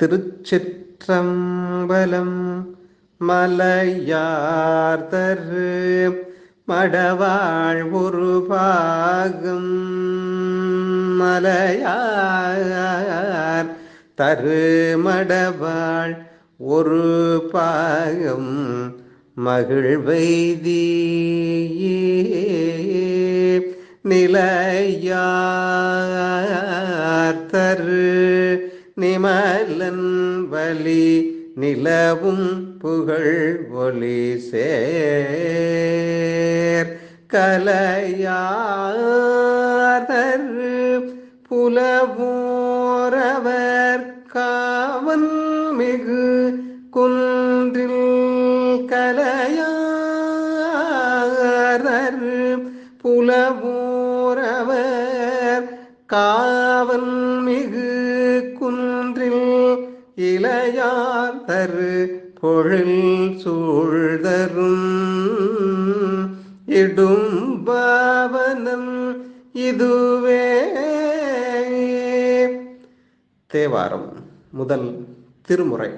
திருச்சிற்றம்பலம் மலையார்தரு மடவாழ் ஒரு பாகம். மலையார் தரு மடவாழ் ஒரு பாகம். மகிழ்வைதியே நிலையார் நிமலன் வலி நிலவும் புகழ் ஒளி சேர். கலையாதர் புலவோரவர் காவன் மிகு குன்றில் கலையாதர் புலவோ காவன் மிகு குன்றில் இளையார் தரு பொழில் சூழ்தரும். இடும்பாவனம் இதுவே. தேவாரம் முதல் திருமுறை.